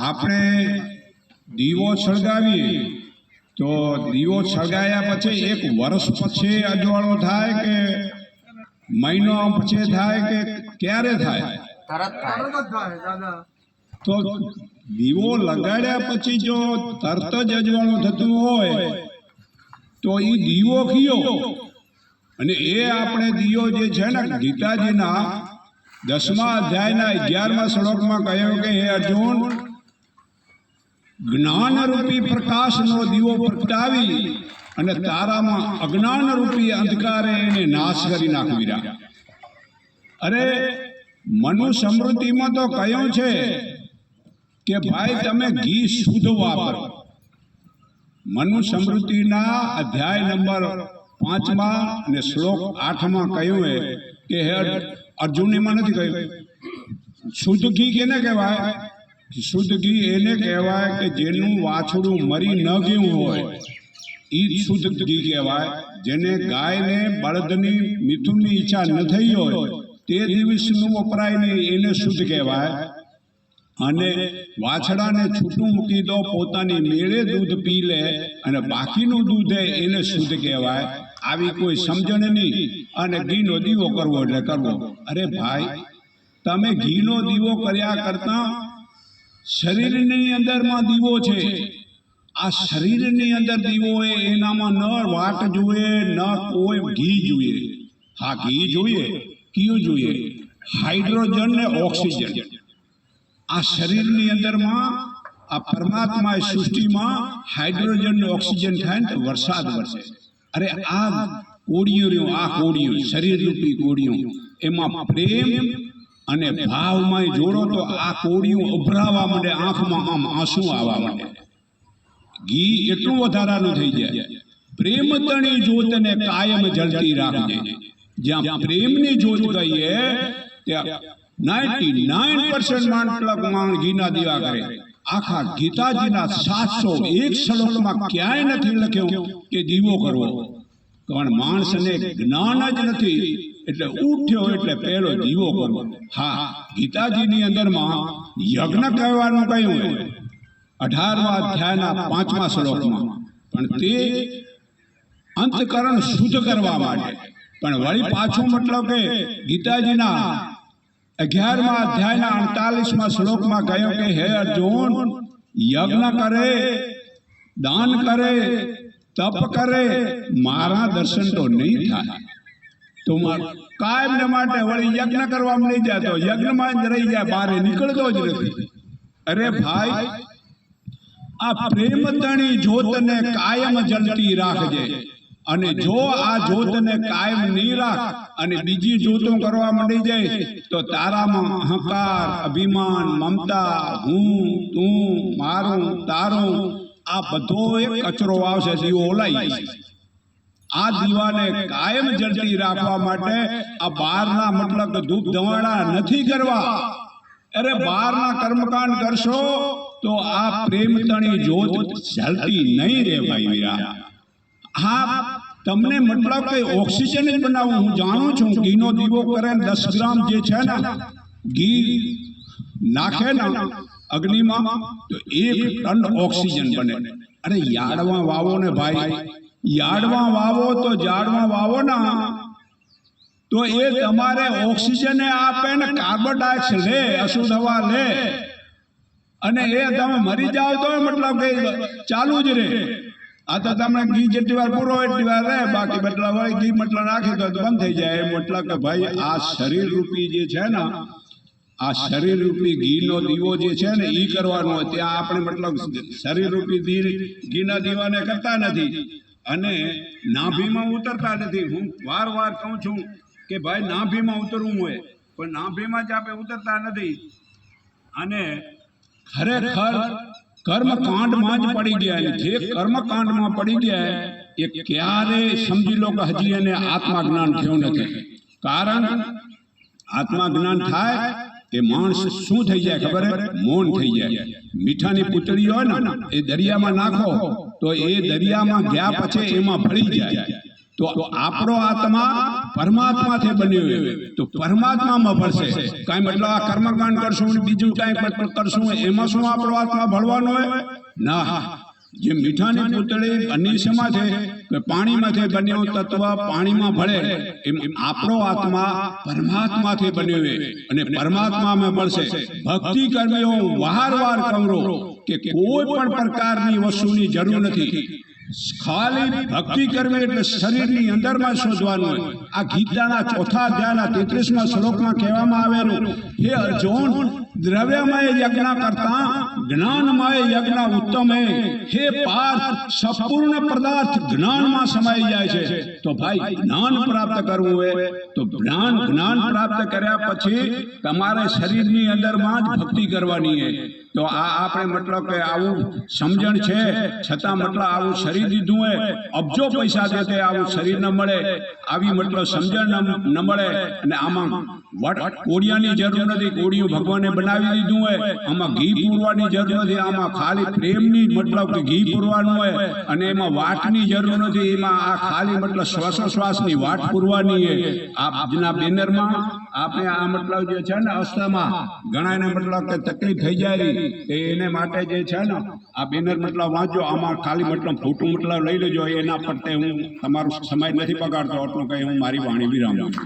આપણે દીવો સળગાવીએ તો દીવો સળગાયા પછી એક વર્ષ પછી અજવાળો થાય કે મહિનો પછી થાય કે ક્યારે થાય? તરત થાય. તરત જ થાય દાદા. તો દીવો લગાડ્યા પછી જો તરત જ અજવાળો થતું હોય તો એ દીવો કયો? અને એ આપણે દીવો જે છે ને ગીતાજીના દસમા અધ્યાયના અગિયારમા શ્લોકમાં કહ્યું કે હે અર્જુન જ્ઞાનરૂપી પ્રકાશનો દીવો પ્રગટાવી અને તારામાં અજ્ઞાનરૂપી અંધકારે એને નાશ કરી નાખવીરા. અરે મનુ સમૃદ્ધિમાં તો કહ્યું છે કે ભાઈ તમે ઘી શુદ્ધ વાપરો. મનુ સમૃદ્ધિના અધ્યાય નંબર પાંચમાં અને શ્લોક આઠમાં કહ્યું એ કે હે અર્જુન એમાં નથી કહ્યું. શુદ્ધ ઘી કેને કહેવાય? શુદ્ધ ઘી એને કહેવાય કે જેનું વાછડું મરી ન ગયું હોય. એ શુદ્ધ ઘી કહેવાય, જેને ગાયને, બળદની, મિથુનની ઈચ્છા ન થઈ હોય, તે દિવસનું વપરાય નહીં એને શુદ્ધ કહેવાય. અને વાછડાને છૂટું મૂકી દો, પોતાની મેળે દૂધ પી લે અને બાકીનું દૂધ એને શુદ્ધ કહેવાય. આવી કોઈ સમજણ નહીં. અને ઘીનો દીવો કરવો એટલે કરવો. અરે ભાઈ, તમે ઘીનો દીવો કર્યા કરતા શરીરની અંદરમાં દીવો છે. આ શરીરની અંદર દીવો એ એનામાં ન વાટ જોઈએ ન કોઈ ઘી જોઈએ હા, ઘી જોઈએ કયું જોઈએ હાઇડ્રોજન ને ઓક્સિજન. આ શરીરની અંદરમાં, આ પરમાત્મા સૃષ્ટિમાં હાઇડ્રોજન ને ઓક્સિજન થાય ને વરસાદ વરસે. અરે, આ કોડિયું રહ્યું, આ કોડિયું શરીર રૂપી કોડિયું એમાં પ્રેમ અને ભાવમાં જોડો તો આ કોળિયું ઉભરાવા માંડે, આંખમાં આમ આંસુ આવવા માંડે. ઘી એટલું વધારાનું થઈ જાય. પ્રેમ તણી જોતને કાયમ જળતી રાખજે. જ્યાં પ્રેમની જોત કહીએ, ત્યાં નાઇન્ટી નાઇન પર્સન્ટ માણસ માણ ઘીના દીવા કરે. આખા ગીતાજીના સાતસો એક શ્લોકમાં ક્યાંય નથી લખ્યું કે દીવો કરવો. પણ માણસને જ્ઞાન જ નથી. એટલે ઉઠ્યો એટલે પહેલો દીવો કરવો હા, ગીતાજીની અંદરમાં યજ્ઞ કહેવાનું કહ્યું હોય? અઢારમા અધ્યાયના પાંચમા શ્લોકમાં. પણ તે અંતકરણ શુદ્ધ કરવા માટે. પણ વળી પાછું મતલબ કે ગીતાજીના અગિયારમા અધ્યાયના અડતાલીસમાં શ્લોકમાં કહ્યું કે, હે અર્જુન, યજ્ઞ કરે, દાન કરે, તપ કરે, મારા દર્શન તો નહીં થાય. તો કાયમ ને માટે વળી યજ્ઞ કરવામાં નહીં જતો યજ્ઞમાં જ રહી જાય બારે નીકળતો જ નથી. અરે ભાઈ, આ પ્રેમ તણી જ્યોતને કાયમ જલતી રાખજે. અને જો આ જોતને કાયમ નહીં રાખ અને બીજી જોતો કરવા માંડી જાય, તો તારામાં અહંકાર, અભિમાન, મમતા, હું, તું, મારું, તારું, આ બધો એક કચરો આવશે જીવો ઓલાઈ આ દીવાને કાયમ જળતી રાખવા માટે આ બહારના મતલબ ધૂપ ધવાડા નથી કરવા. અરે બહારના કર્મકાંડ કરશો તો આ પ્રેમ તણી જોત જળતી નહીં રહે ભાઈ હા, તમને મતલબ કે ઓક્સિજન જ બનાવું? હું જાણું છું ઘીનો દીવો કરે દસ ગ્રામ જે છે ને, ઘી નાખે ને અગ્નિમાં, તો એક ટન ઓક્સિજન બને. અરે યાડવા વાવો ને ભાઈ. યાડવા વાવો તો ઝાડમાં વાવો ના તો એ તમારે ઓક્સિજન આપે ને કાર્બન ડાયોક્સાઇડ લે અશુદ્ધ હવા લે. અને એ તમે મરી જાવ તો મતલબ કે ચાલુ જ રહે. આ તો તમે ઘી જેટલી વાર પૂરો એટલી વાર રહે, બાકી મતલબ હોય ઘી મતલબ નાખી તો બંધ થઈ જાય. મતલબ કે ભાઈ, આ શરીર રૂપી જે છે ને, આ શરીર રૂપી ઘીનો દીવો જે છે ને એ કરવાનો ત્યાં આપણે મતલબ શરીર રૂપી ઘીના દીવાને કરતા નથી. અને નાભીમાં ઉતરતા નથી. હું વાર વાર કહું છું કે ભાઈ નાભીમાં ઉતરવું હોય પણ નાભીમાં જ આપણે ઉતરતા નથી. અને ખરેખર કર્મકાંડમાં જ પડી ગયા જે કર્મકાંડમાં પડી ગયા એ ક્યારે સમજી લો કે હજી એને આત્મા જ્ઞાન થયું નથી. કારણ આત્મા જ્ઞાન થાય કે માણસ શું થઈ જાય ખબર મોન થઈ જાય. મીઠાની પૂતળી હોય ને, એ દરિયામાં નાખો, તો એ દરિયામાં ગયા પછી એમાં ભળી જાય. તો આપણો આત્મા પરમાત્માથી બન્યો. તો પરમાત્મામાં ભળશે. કાંઈ મતલબ આ કર્મકાંડ કરશું બીજું કાંઈ કરશું, એમાં શું આપણો આત્મા ભળવાનો હોય? ના. જે મીઠાની પૂતળી બની છે કે પાણીમાંથી બન્યો તત્વ પાણીમાં ભળે, એમ આપણો આત્મા પરમાત્માથી બન્યો છે અને પરમાત્મામાં ભળશે ભક્તિ કર્મીઓ વારવાર કહું કે કોઈ પણ પ્રકારની વસ્તુની જરૂર નથી. ખાલી ભક્તિ કરવી એટલે શરીરની અંદરમાં શોધવાનું આ ગીતાના ચોથા અધ્યાયના તેત્રીસમાં શ્લોકમાં કહેવામાં આવેલું, હે અર્જુન, દ્રવ્યમય યજ્ઞ કરતા જ્ઞાનમય યજ્ઞ ઉત્તમ. હે પાર્થ, સંપૂર્ણ પદાર્થ જ્ઞાનમાં સમાઈ જાય છે. તો ભાઈ, જ્ઞાન પ્રાપ્ત કરવું હોય તો જ્ઞાન જ્ઞાન પ્રાપ્ત કર્યા પછી તમારે શરીરની અંદરમાં જ ભક્તિ કરવાની છે તો આ આપણે મતલબ કે આવું સમજણ છે, છતાં મતલબ આવું શરીર દીધું હોય, અબજો પૈસા દેતે આવું શરીર ન મળે, આવી મતલબ સમજણ ન- મળે. અને આમાં વટ કોડિયાની જરૂર નથી, કોડિયું ભગવાને બનાવી દીધું હોય, આમાં ઘી પૂરવાની જરૂર નથી, આમાં ખાલી પ્રેમની મતલબ કે ઘી પૂરવાનું હોય, અને એમાં વાટની જરૂર નથી, એમાં આ ખાલી મતલબ શ્વાસોશ્વાસની વાટ પૂરવાની હોય. આ આજના બેનરમાં આપણે આ મતલબ જે છે ને અસ્થામાં ઘણાને મતલબ કે તકલીફ થઈ જાય તો એને માટે જે છે ને, આ બેનર મતલબ વાંચજો આમાં ખાલી મતલબ ફોટો મતલબ લઈ લેજો, એના પર તે હું તમારો સમય નથી બગાડતો એટલું કઈ હું મારી વાણી વિરામ આપું.